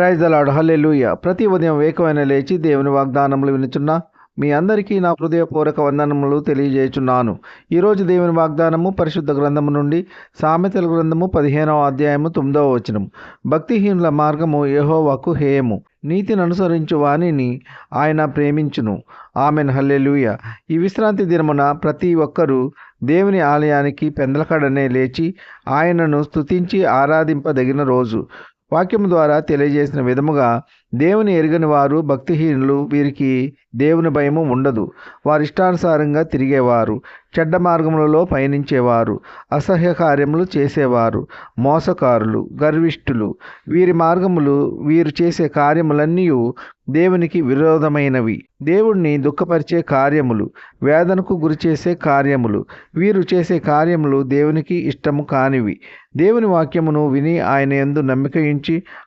Praise దలాడు హల్లెలూయ. ప్రతి ఉదయం వేకమైన లేచి దేవుని వాగ్దానములు వినుచున్న. మీ అందరికీ నా హృదయపూర్వక వందనములు తెలియజేయుచున్నాను. ఈరోజు దేవుని వాగ్దానము పరిశుద్ధ గ్రంథము నుండి సామెతల గ్రంథము పదిహేనవ అధ్యాయము తొమ్మిదవ వచనం భక్తిహీనుల మార్గము యెహోవాకు హేయము. నీతిని అనుసరించు వాణిని ఆయన ప్రేమించును. ఆమెన్. హల్లెలూయ. ఈ విశ్రాంతి దినమున ప్రతి ఒక్కరూ దేవుని ఆలయానికి పెందలకడనే లేచి ఆయనను స్తుతించి ఆరాధింపదగిన రోజు. వాక్యం ద్వారా తెలియజేసిన విధముగా దేవుని ఎరుగని వారు భక్తిహీనులు వీరికి దేవుని భయము ఉండదు. వారి ఇష్టానుసారంగా తిరిగేవారు చెడ్డ మార్గములలో పయనించేవారు అసహ్య కార్యములు చేసేవారు మోసకారులు గర్విష్ఠులు. వీరి మార్గములు వీరు చేసే కార్యములన్నీ దేవునికి విరోధమైనవి. దేవుణ్ణి దుఃఖపరిచే కార్యములు వేదనకు గురిచేసే కార్యములు. వీరు చేసే కార్యములు దేవునికి ఇష్టము కానివి. దేవుని వాక్యమును విని ఆయన ఎందు నమ్మిక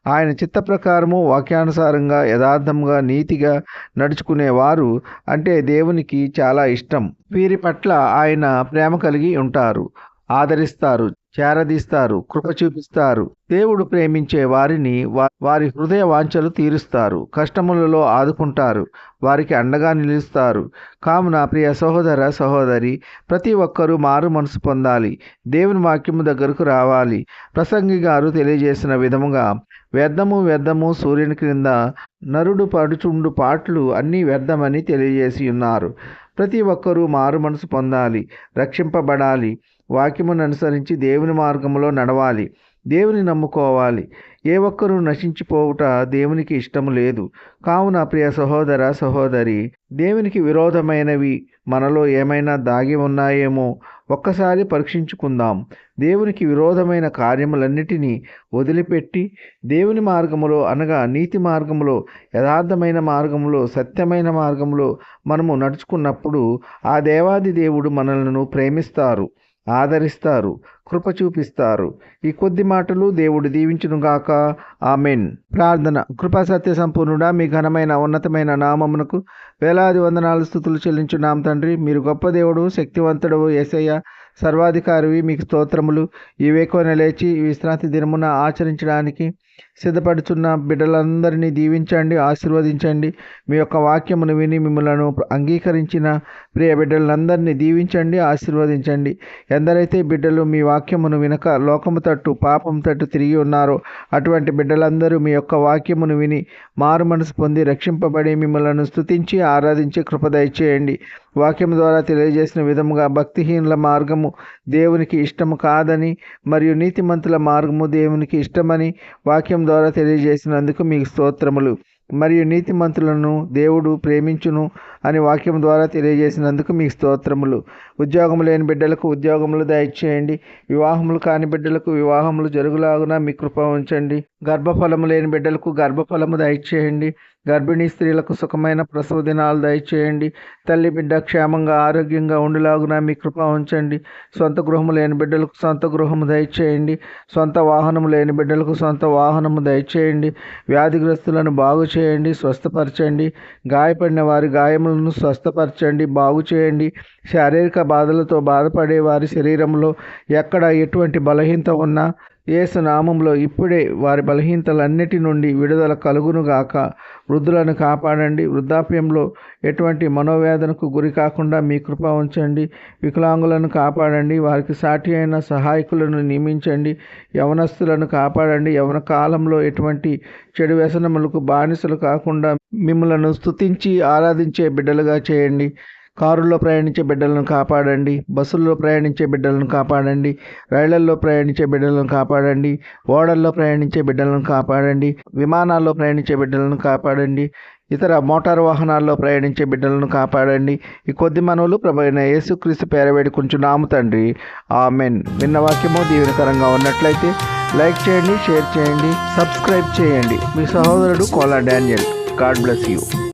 ఆయన చిత్త ప్రకారము వాక్యానుసారంగా యథార్థంగా నీతిగా నడుచుకునేవారు అంటే దేవునికి చాలా ఇష్టం. వీరి పట్ల ఆయన ప్రేమ కలిగి ఉంటారు. ఆదరిస్తారు చేరదీస్తారు కృప చూపిస్తారు. దేవుడు ప్రేమించే వారిని వారి హృదయ వాంఛలు తీరుస్తారు కష్టములలో ఆదుకుంటారు వారికి అండగా నిలుస్తారు. కావున ప్రియ సహోదర సహోదరి ప్రతి ఒక్కరూ మారు మనసు పొందాలి దేవుని వాక్యము దగ్గరకు రావాలి. ప్రసంగి గారు తెలియజేసిన విధముగా వ్యర్థము వ్యర్థము సూర్యుని క్రింద నరుడు పడుచుండు పాటలు అన్నీ వ్యర్థమని తెలియజేసి ఉన్నారు. ప్రతి ఒక్కరూ మారు మనసు పొందాలి రక్షింపబడాలి. వాక్యమును అనుసరించి దేవుని మార్గంలో నడవాలి దేవుని నమ్ముకోవాలి. ఏ ఒక్కరూ నశించిపోవుట దేవునికి ఇష్టము లేదు. కావున ప్రియ సహోదర సహోదరి దేవునికి విరోధమైనవి మనలో ఏమైనా దాగి ఉన్నాయేమో ఒక్కసారి పరీక్షించుకుందాం. దేవునికి విరోధమైన కార్యములన్నిటినీ వదిలిపెట్టి దేవుని మార్గములో అనగా నీతి మార్గములో యథార్థమైన మార్గములో సత్యమైన మార్గములో మనము నడుచుకున్నప్పుడు ఆ దేవాది దేవుడు మనలను ప్రేమిస్తారు. ఆదరిస్తారు కృప చూపిస్తారు. ఈ కొద్ది మాటలు దేవుడు దీవించునుగాక ఆమెన్. ప్రార్థన. కృపా సత్య సంపూర్ణుడా మీ ఘనమైన ఉన్నతమైన నామమునకు వేలాది వందనాలు స్థుతులు చెల్లించున్నాం తండ్రి. మీరు గొప్ప దేవుడు శక్తివంతుడు ఏసయ్య సర్వాధికారివి మీకు స్తోత్రములు. ఈ వేకోన లేచి విశ్రాంతి దినమున ఆచరించడానికి సిద్ధపడుచున్న బిడ్డలందరినీ దీవించండి ఆశీర్వదించండి. మీ యొక్క వాక్యమును విని మిమ్మలను అంగీకరించిన ప్రియ బిడ్డలందరినీ దీవించండి ఆశీర్వదించండి. ఎందరైతే బిడ్డలు మీ వాక్యమును వినక లోకము తట్టు పాపం తట్టు తిరిగి ఉన్నారో అటువంటి బిడ్డలందరూ మీ యొక్క వాక్యమును విని మారు మనసు పొంది రక్షింపబడి మిమ్మలను స్తుతించి ఆరాధించి కృపదయ చేయండి వాక్యం ద్వారా తెలియజేసిన విధముగా భక్తిహీనుల మార్గము దేవునికి ఇష్టము కాదని మరియు నీతిమంతుల మార్గము దేవునికి ఇష్టమని వాక్యం ద్వారా తెలియజేసినందుకు మీకు స్తోత్రములు. మరియు నీతిమంతులను దేవుడు ప్రేమించును అని వాక్యం ద్వారా తెలియజేసినందుకు మీకు స్తోత్రములు. ఉద్యోగం లేని బిడ్డలకు ఉద్యోగములు దయచేయండి. వివాహములు కాని బిడ్డలకు వివాహములు జరుగులాగున మీ కృప ఉంచండి. గర్భఫలము లేని బిడ్డలకు గర్భఫలము దయచేయండి. గర్భిణీ స్త్రీలకు సుఖమైన ప్రసవ దినాలు దయచేయండి. తల్లి బిడ్డ క్షేమంగా ఆరోగ్యంగా ఉండులాగున మీ కృప ఉంచండి. సొంత గృహము లేని బిడ్డలకు సొంత గృహము దయచేయండి. సొంత వాహనము లేని బిడ్డలకు సొంత వాహనము దయచేయండి. వ్యాధిగ్రస్తులను బాగు చేయండి స్వస్థపరచండి. గాయపడిన వారి గాయములను స్వస్థపరచండి బాగు చేయండి. శారీరక బాధలతో బాధపడే వారి శరీరంలో ఎక్కడ ఎటువంటి బలహీనత ఉన్నా ఏసు నామంలో ఇప్పుడే వారి బలహీనతలన్నిటి నుండి విడుదల కలుగునుగాక. వృద్ధులను కాపాడండి. వృద్ధాప్యంలో ఎటువంటి మనోవేదనకు గురి కాకుండా మీ కృప ఉంచండి. వికలాంగులను కాపాడండి. వారికి సాటి అయిన సహాయకులను నియమించండి. యవనస్తులను కాపాడండి. యవన కాలంలో ఎటువంటి చెడు వ్యసనములకు బానిసలు కాకుండా మిమ్మలను స్తుతించి ఆరాధించే బిడ్డలుగా చేయండి. కారుల్లో ప్రయాణించే బిడ్డలను కాపాడండి బస్సుల్లో ప్రయాణించే బిడ్డలను కాపాడండి రైళ్ళల్లో ప్రయాణించే బిడ్డలను కాపాడండి ఓడల్లో ప్రయాణించే బిడ్డలను కాపాడండి విమానాల్లో ప్రయాణించే బిడ్డలను కాపాడండి ఇతర మోటార్ వాహనాల్లో ప్రయాణించే బిడ్డలను కాపాడండి. ఈ కొద్ది మనవులు ప్రభైన యేసుక్రీస్తు పేరవేడి కొంచెం నాము తండ్రి. ఆమెన్. విన్న వాక్యము దీవెనకరంగా ఉన్నట్లయితే లైక్ చేయండి షేర్ చేయండి సబ్స్క్రైబ్ చేయండి. మీ సహోదరుడు Kola Daniel. God bless you.